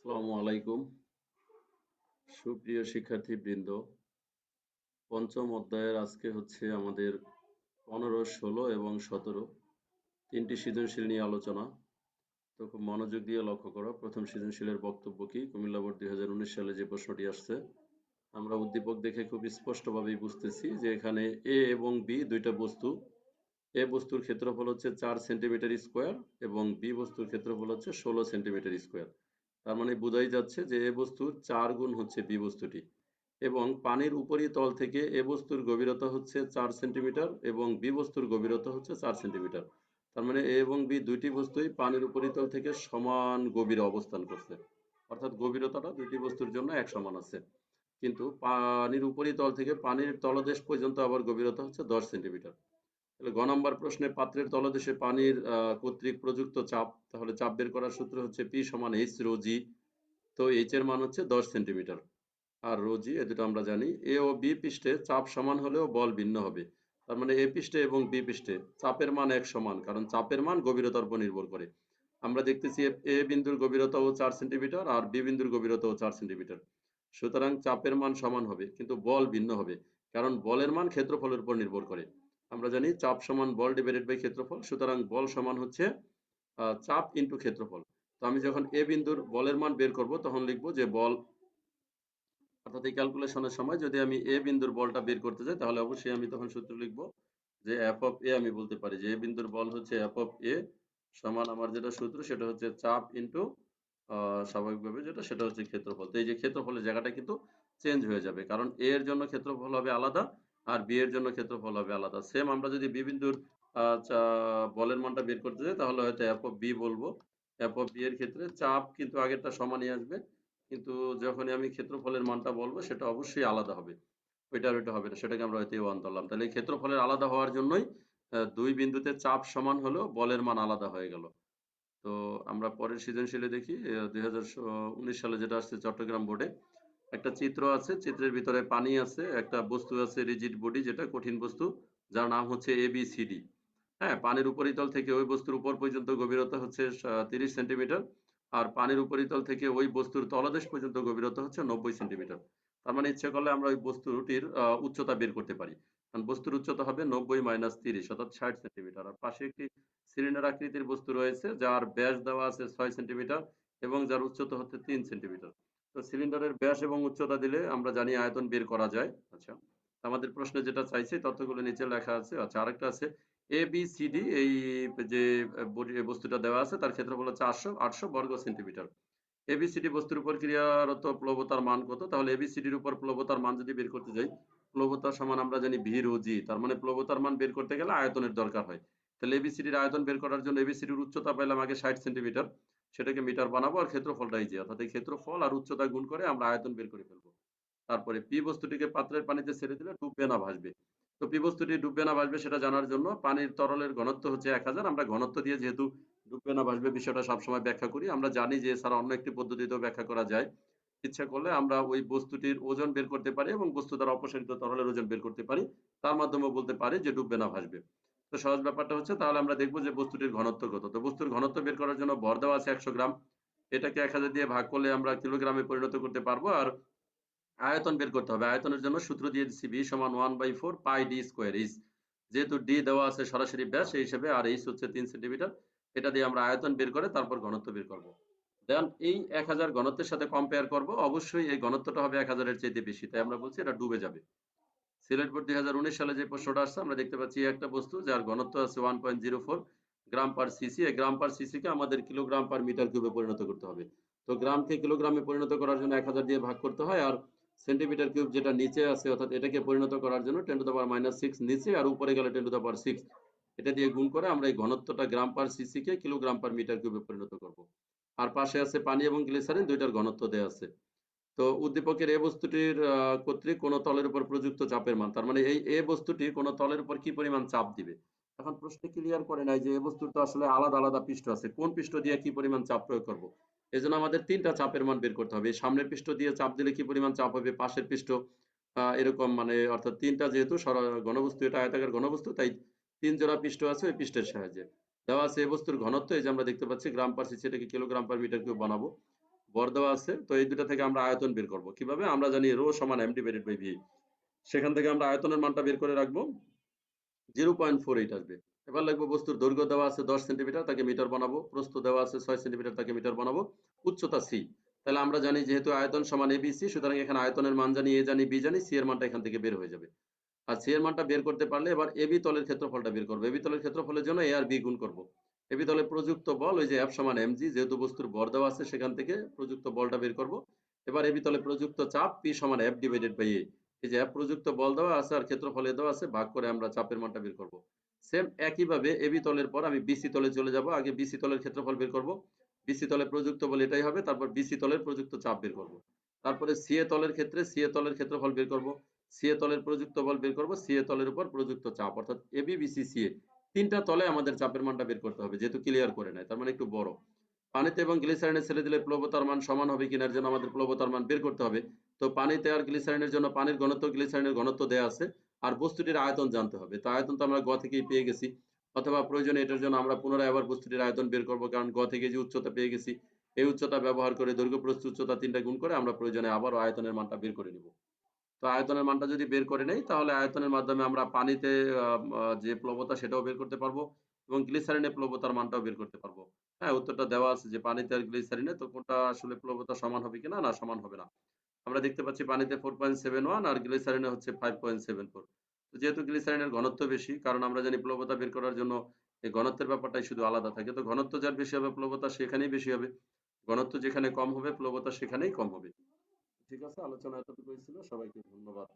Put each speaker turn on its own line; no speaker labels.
আসসালামু আলাইকুম। সুপ্রিয় শিক্ষার্থী বৃন্দ পঞ্চম অধ্যায়ের আজকে হচ্ছে আমাদের পনেরো, ষোলো এবং সতেরো। তিনটি সৃজনশীল নিয়ে আলোচনা। তো খুব মনোযোগ দিয়ে লক্ষ্য করো, প্রথম সৃজনশীলের বক্তব্য কি? কুমিল্লা বোর্ড দুই হাজার উনিশ সালে যে প্রশ্নটি আসছে, আমরা উদ্দীপক দেখে খুব স্পষ্টভাবেই বুঝতেছি যে এখানে এ এবং বি দুইটা বস্তু। এ বস্তুর ক্ষেত্রফল হচ্ছে চার সেন্টিমিটার স্কোয়ার এবং বি বস্তুর ক্ষেত্রফল হচ্ছে ষোলো সেন্টিমিটার স্কোয়ার। তার মানে বোঝাই যাচ্ছে যে এ বস্তুর চার গুণ হচ্ছে বি বস্তুটি এবং পানির উপরিতল থেকে এ বস্তুর গভীরতা হচ্ছে চার সেন্টিমিটার এবং বি বস্তুর গভীরতা হচ্ছে চার সেন্টিমিটার। তার মানে এ এবং বি দুইটি বস্তুই পানির উপরিতল থেকে সমান গভীরে অবস্থান করছে। অর্থাৎ গভীরতাটা দুইটি বস্তুর জন্য এক সমান আছে। কিন্তু পানির উপরিতল থেকে পানির তলদেশ পর্যন্ত আবার গভীরতা হচ্ছে দশ সেন্টিমিটার। তাহলে গ নম্বর প্রশ্নে পাত্রের তলদেশে পানির কর্তৃক প্রযুক্ত চাপ, তাহলে চাপ বের করার সূত্র হচ্ছে পি সমান এইচ রো জি তো এইচ এর মান হচ্ছে দশ সেন্টিমিটার। আর রো জি এ দুটো আমরা জানি। এ ও বি পৃষ্ঠে চাপ সমান হলেও বল ভিন্ন হবে। তার মানে এ পৃষ্ঠে এবং বি পৃষ্ঠে চাপের মান এক সমান, কারণ চাপের মান গভীরতার উপর নির্ভর করে। আমরা দেখতেছি এ বিন্দুর গভীরতাও চার সেন্টিমিটার আর বি বিন্দুর গভীরতাও চার সেন্টিমিটার। সুতরাং চাপের মান সমান হবে, কিন্তু বল ভিন্ন হবে, কারণ বলের মান ক্ষেত্রফলের উপর নির্ভর করে। আমরা জানি চাপ সমান বল ডিভাইডেড বাই ক্ষেত্রফল, সুতরাং বল সমান হচ্ছে চাপ ইন্টু ক্ষেত্রফল। তো আমি যখন এ বিন্দুর বলের মান বের করব, তখন লিখব যে বল, অর্থাৎ এই ক্যালকুলেশনের সময় যদি আমি এ বিন্দুর বলটা বের করতে যাই, তাহলে অবশ্যই আমি তখন সূত্র লিখব যে এফ অফ এ আমি বলতে পারি যে এ বিন্দুর বল হচ্ছে এফ অফ এ সমান আমার যেটা সূত্র, সেটা হচ্ছে চাপ ইন্টু স্বাভাবিকভাবে যেটা, সেটা হচ্ছে ক্ষেত্রফল। তো এই যে ক্ষেত্রফলের জায়গাটা কিন্তু চেঞ্জ হয়ে যাবে, কারণ এ এর জন্য ক্ষেত্রফল হবে আলাদা আর বি এর জন্য ক্ষেত্রফল হবে আলাদা। সেম আমরা যদি বি বিন্দুর বলের মানটা বের করতে যাই, তাহলে হয়তো এফ বি বলব। এফ বি এর ক্ষেত্রে চাপ কিন্তু আগেরটা সমানই আসবে। কিন্তু যখনই আমি ক্ষেত্রফলের মানটা বলব, সেটা অবশ্যই আলাদা হবে। ওইটা ওইটা হবে না, সেটাকে আমরা হয়তো ওয়ান ধরলাম। তাহলে এই ক্ষেত্রফলের আলাদা হওয়ার জন্যই দুই বিন্দুতে চাপ সমান হলেও বলের মান আলাদা হয়ে গেল। তো আমরা পরের সৃজনশীলে দেখি দুই হাজার উনিশ সালে যেটা আসছে চট্টগ্রাম বোর্ডে একটা চিত্র আছে, চিত্রের ভিতরে পানি আছে, একটা বস্তু আছে রিজিড বডি যেটা কঠিন বস্তু, যার নাম হচ্ছে এবিসিডি হ্যাঁ পানির উপরিতল থেকে ওই বস্তুর উপর পর্যন্ত গভীরতা হচ্ছে তিরিশ সেন্টিমিটার, আর পানির উপরিতল থেকে ওই বস্তুর তলদেশ পর্যন্ত গভীরতা হচ্ছে নব্বই সেন্টিমিটার। তার মানে ইচ্ছে করলে আমরা ওই বস্তুটির উচ্চতা বের করতে পারি। কারণ বস্তুর উচ্চতা হবে নব্বই মাইনাস তিরিশ, অর্থাৎ ষাট সেন্টিমিটার। আর পাশে একটি সিলিন্ডার আকৃতির বস্তু রয়েছে, যার ব্যাস দেওয়া আছে ছয় সেন্টিমিটার এবং যার উচ্চতা হচ্ছে তিন সেন্টিমিটার। তো সিলিন্ডারের ব্যাস এবং উচ্চতা দিলে আমরা জানি আয়তন বের করা যায়। আচ্ছা আমাদের প্রশ্নে যেটা চাইছে তথ্যগুলো নিচে লেখা আছে। আচ্ছা আরেকটা আছে এ বি সি ডি এই যে বস্তুটা দেওয়া আছে, তার ক্ষেত্রফল হচ্ছে আটশো আটশো বর্গ সেন্টিমিটার। এবিসিডি বস্তুর উপর ক্রিয়ারত প্লবতার মান কত? তাহলে এবিসিডির উপর প্লবতার মান যদি বের করতে যাই, প্লবতার সমান আমরা জানি ভি রো জি তার মানে প্লবতার মান বের করতে গেলে আয়তনের দরকার হয়। তাহলে এ বি সিডি এবিসিডির আয়তন বের করার জন্য এবিসিডির উচ্চতা পাইলাম আগে ষাট সেন্টিমিটার। সেটাকে মিটার বানাবো আর ক্ষেত্রফলটাই যে, অর্থাৎ এই ক্ষেত্রফল আর উচ্চতা গুণ করে আমরা আয়তন বের করে ফেলব। তারপরে পি বস্তুটিকে পাত্রের পানিতে ছেড়ে দিলে ডুববে না ভাসবে। তো পি বস্তুটি ডুববে না ভাসবে সেটা জানার জন্য পানির তরলের ঘনত্ব হচ্ছে এক হাজার। আমরা ঘনত্ব দিয়ে যেহেতু ডুববে না ভাসবে বিষয়টা সবসময় ব্যাখ্যা করি, আমরা জানি যে এছাড়া অন্য একটি পদ্ধতিতেও ব্যাখ্যা করা যায়। ইচ্ছা করলে আমরা ওই বস্তুটির ওজন বের করতে পারি এবং বস্তু দ্বারা অপসারিত তরলের ওজন বের করতে পারি। তার মাধ্যমে বলতে পারি যে ডুববে না ভাসবে। তো সহজ ব্যাপারটা হচ্ছে, তাহলে আমরা দেখব যে বস্তুটির ঘনত্ব কত। তো বস্তুর ঘনত্ব বের করার জন্য ভর দেওয়া আছে একশো গ্রাম। এটাকে এক হাজার দিয়ে ভাগ করলে আমরা কিলোগ্রামে পরিণত করতে পারব। আর আয়তন বের করতে হবে। আয়তনের জন্য সূত্র দিয়ে দিচ্ছি বি সমান one by four pi D square is যেহেতু ডি দেওয়া আছে সরাসরি ব্যাস, সেই হিসেবে আর এইচ হচ্ছে তিন সেন্টিমিটার। এটা দিয়ে আমরা আয়তন বের করে তারপর ঘনত্ব বের করব। দেন এই এক হাজার ঘনত্বের সাথে কম্পেয়ার করব। অবশ্যই এই ঘনত্বটা হবে এক হাজারের চাইতে বেশি। তাই আমরা বলছি এটা ডুবে যাবে। সিলেট বোর্ড দুই সালে যে প্রশ্নটা আসছে, আমরা দেখতে পাচ্ছি একটা বস্তু, যার ঘনত্ব আছে one point zero four gram per CC gram per সিসিকে আমাদের কিলোগ্রাম পার মিটার কিউবে পরিণত করতে হবে। তো গ্রামকে কিলোগ্রামে পরিণত করার জন্য এক হাজার দিয়ে ভাগ করতে হয়, আর সেন্টিমিটার কিউব যেটা নিচে আছে, অর্থাৎ এটাকে পরিণত করার জন্য ten to the power minus six নিচে, আর উপরে গেলে ten to the power six এটা দিয়ে গুণ করে আমরা এই ঘনত্বটা গ্রাম পার সিসিকে কিলোগ্রাম পার মিটার কিউবে পরিণত করব। আর পাশে আছে পানি এবং গ্লিসারিন দুইটার ঘনত্ব দেওয়া আছে। তো উদ্দীপকের এ বস্তুটির কর্তৃক কোন তলের উপর প্রযুক্ত চাপের মান, তার মানে এই, এ বস্তুটি কোন তলের উপর কি পরিমাণ চাপ দিবে? এখন প্রশ্নে ক্লিয়ার করে নাই যে এ বস্তুর তো আসলে আলাদা আলাদা পৃষ্ঠ আছে, কোন পৃষ্ঠ দিয়ে কি পরিমাণ চাপ প্রয়োগ করব? এই জন্য আমাদের তিনটা চাপের মান বের করতে হবে সামনের পৃষ্ঠ দিয়ে চাপ দিলে কি পরিমাণ চাপ হবে, পাশের পৃষ্ঠ এরকম মানে অর্থাৎ তিনটা যেহেতু ঘনবস্তু, এটা আয়তাকার ঘনবস্তু, তাই তিন জোড়া পৃষ্ঠ আছে ওই পৃষ্ঠের সাহায্যে। দেওয়া আছে এই বস্তুর ঘনত্ব, এই যে আমরা দেখতে পাচ্ছি, গ্রাম পার সিসি, এটাকে কিলোগ্রাম পার মিটার কিউব বানাবো। ভর দেওয়া আছে, তো এই দুটা থেকে আমরা আয়তন বের করব। কীভাবে? আমরা জানি রো সমান এম ডিভাইডেড বাই ভি সেখান থেকে আমরা আয়তনের মানটা বের করে রাখব। জিরো পয়েন্ট ফোর এইট আসবে। এবার লাগবে বস্তুর দৈর্ঘ্য দেওয়া আছে দশ সেন্টিমিটার, তাকে মিটার বানাবো। প্রস্থ দেওয়া আছে ছয় সেন্টিমিটার, তাকে মিটার বানাবো। উচ্চতা সি তাহলে আমরা জানি যেহেতু আয়তন সমান এবিসি সুতরাং এখানে আয়তনের মান জানি এ জানি বি জানি সি এর মানটা এখান থেকে বের হয়ে যাবে। আর সি এর মানটা বের করতে পারলে এবার এবি তলের ক্ষেত্রফলটা বের করব। এবি তলের ক্ষেত্রফলের জন্য এ আর বি গুণ করব। এবি তলে প্রযুক্ত বল, ওই যে এফ সমান এমজি, যেহেতু বস্তুর ভর দেওয়া আছে সেখান থেকে প্রযুক্ত বলটা বের করব। এবার এবি তলে প্রযুক্ত চাপ, পি সমান এফ ডিভাইডেড বাই এ এই যে এফ প্রযুক্ত বল দেওয়া আছে আর ক্ষেত্রফল এ দেওয়া আছে, ভাগ করে আমরা চাপের মানটা বের করব। সেম একইভাবে এবি তলের পর আমি বিসি তলে চলে যাব, আগে বিসি তলের ক্ষেত্রফল বের করব। বিসি তলে প্রযুক্ত বল এটাই হবে, তারপর বিসি তলের প্রযুক্ত চাপ বের করব। তারপরে সিএ তলের ক্ষেত্রে সিএ তলের ক্ষেত্রফল বের করব। সিএ তলের প্রযুক্ত বল বের করব সিএ তলের উপর প্রযুক্ত চাপ, অর্থাৎ এবি বিসি সিএ তিনটা তলে আমাদের চাপের মানটা বের করতে হবে, যেহেতু ক্লিয়ার করে নেয় তার মানে একটু বড়। পানিতে এবং গ্লিসারিনে ছেড়ে দিলে প্লবতার মান সমান হবে কিনার জন্য আমাদের প্লবতার মান বের করতে হবে। তো পানিতে আর গ্লিসারিনের জন্য পানির ঘনত্ব গ্লিসারিনের ঘনত্ব দেয়া আছে, আর বস্তুটির আয়তন জানতে হবে। তো আয়তন তো আমরা গ থেকেই পেয়ে গেছি, অথবা প্রয়োজনে এটার জন্য আমরা পুনরায় আবার বস্তুটির আয়তন বের করব, কারণ গ থেকে যে উচ্চতা পেয়ে গেছি, এই উচ্চতা ব্যবহার করে দৈর্ঘ্য প্রস্থ উচ্চতা তিনটা গুণ করে আমরা প্রয়োজনে আবার আয়তনের মানটা বের করে নিব। তো আয়তনের মানটা যদি বের করে নেই, তাহলে আয়তনের মাধ্যমে আমরা পানিতে যে প্লবতা সেটাও বের করতে পারব এবং গ্লিসারিনে প্লবতার মানটাও বের করতে পারব। হ্যাঁ উত্তরটা দেওয়া আছে যে পানিতে আর গ্লিসারিনে তো কোনটা আসলে প্লবতা সমান হবে কিনা? না, সমান হবে না। আমরা দেখতে পাচ্ছি পানিতে ফোর পয়েন্ট সেভেন ওয়ান আর গ্লিসারিনে হচ্ছে ফাইভ পয়েন্ট সেভেন ফোর তো যেহেতু গ্লিসারিনের ঘনত্ব বেশি, কারণ আমরা জানি প্লবতা বের করার জন্য এই ঘনত্বের ব্যাপারটাই শুধু আলাদা থাকে। তো ঘনত্ব যার বেশি হবে, প্লবতা সেখানেই বেশি হবে। ঘনত্ব যেখানে কম হবে, প্লবতা সেখানেই কম হবে। ঠিক আছে আলোচনা এতটুকুই ছিল। সবাইকে ধন্যবাদ।